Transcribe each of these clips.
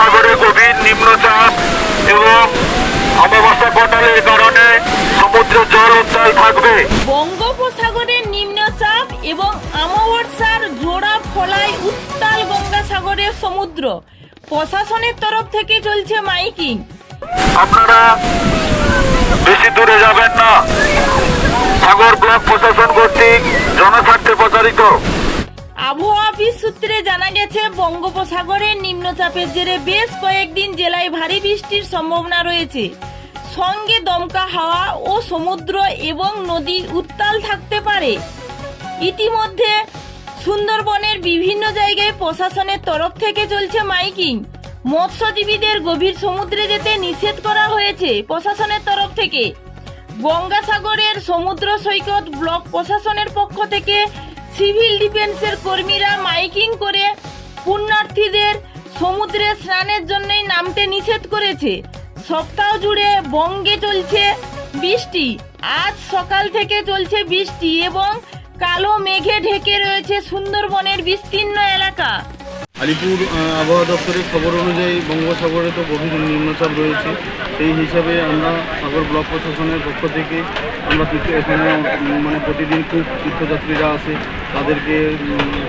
বঙ্গোপসাগরে গভীর নিম্নচাপ এবং অমাবস্যা পটলের কারণে সমুদ্রের জল উত্তাল থাকবে। বঙ্গোপসাগরের নিম্নচাপ এবং আমাবর্ষার জোড়া ফলায় উত্তাল গঙ্গাসাগরের সমুদ্র। প্রশাসনের তরফ থেকে চলছে মাইকিং। আপনারা বেশি দূরে যাবেন না। সাগর ব্লক প্রশাসন কর্তৃক জনস্বার্থে প্রচারিত। আবহাওয়া অফিস সূত্রে জানা গেছে বঙ্গোপসাগরের নিম্নচাপের জেরে বেশ কয়েকদিন জেলায় ভারী বৃষ্টির সম্ভাবনা রয়েছে। সঙ্গে দমকা হাওয়া ও সমুদ্র এবং নদী উত্তাল থাকতে পারে। ইতিমধ্যে সুন্দরবনের বিভিন্ন জায়গায় প্রশাসনের তরফ থেকে চলছে মাইকিং। মৎস্যজীবীদের গভীর সমুদ্রে যেতে নিষেধ করা হয়েছে প্রশাসনের তরফ থেকে। গঙ্গাসাগরের সমুদ্র সৈকত ব্লক প্রশাসনের পক্ষ থেকে সিভিল ডিফেন্সের কর্মীরা মাইকিং করে পুণ্যার্থীদের সমুদ্রে স্নানের জন্যই নামতে নিষেধ করেছে। সপ্তাহ জুড়ে বঙ্গে চলছে বৃষ্টি। আজ সকাল থেকে চলছে বৃষ্টি এবং কালো মেঘে ঢেকে রয়েছে সুন্দরবনের বিস্তীর্ণ এলাকা। আলিপুর আবহাওয়া দপ্তরের খবর অনুযায়ী বঙ্গোপসাগরে তো গভীর নিম্নচাপ রয়েছে। সেই হিসাবে আমরা সাগর ব্লক প্রশাসনের পক্ষ থেকে আমরা এখানে মানে প্রতিদিন খুব তীর্থযাত্রীরা আসে। তাদেরকে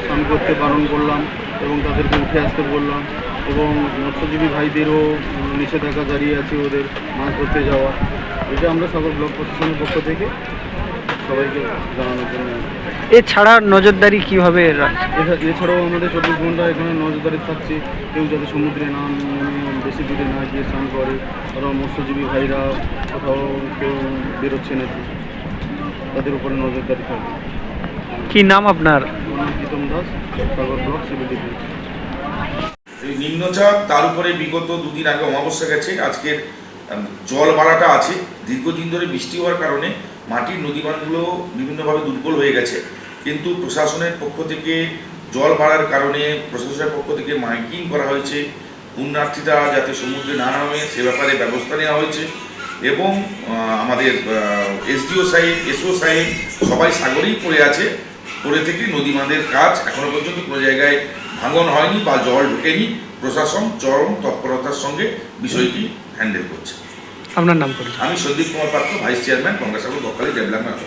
স্নান করতে বারণ করলাম এবং তাদেরকে উঠে আসতে বললাম এবং মৎস্যজীবী ভাইদেরও নিষেধাজ্ঞা জারি আছে ওদের মাছ ধরতে যাওয়া। এটা আমরা সাগর ব্লক প্রশাসনের পক্ষ থেকে সবাইকে জানানোর জন্য। এছাড়া নজরদারি কীভাবে এছাড়াও আমাদের চব্বিশ ঘণ্টা এখানে নজরদারি থাকছে। কেউ যাতে সমুদ্রে না বেশি দূরে না গিয়ে স্নান করে তারা মৎস্যজীবী ভাইরা কোথাও কেউ বেরোচ্ছে নাকি তাদের উপরে নজরদারি থাকবে। কি নাম আপনার? নিম্নচাপ, তার উপরে বিগত দুদিন আগে অমাবস্যা গেছে। আজকের জল বাড়াটা আছে। দীর্ঘদিন ধরে বৃষ্টি হওয়ার কারণে মাটির নদীবাঁধগুলো বিভিন্নভাবে দুর্বল হয়ে গেছে। কিন্তু প্রশাসনের পক্ষ থেকে জল বাড়ার কারণে প্রশাসনের পক্ষ থেকে মাইকিং করা হয়েছে। পুণ্যার্থীরা যাতে সমুদ্রে না নামে, সে ব্যাপারে ব্যবস্থা নেওয়া হয়েছে। এবং আমাদের এসডিও সাহেব, এসও সাহেব সবাই সাগরেই পড়ে আছে। পড়ে থেকে নদী বাঁধের কাজ এখনও পর্যন্ত কোনো জায়গায় ভাঙন হয়নি বা জল ঢুকেনি। প্রশাসন চরম তৎপরতার সঙ্গে বিষয়টি হ্যান্ডেল করছে। আপনার নাম আমি Sandip Kumar Patra vice chairman Gangasagar Bakkhali development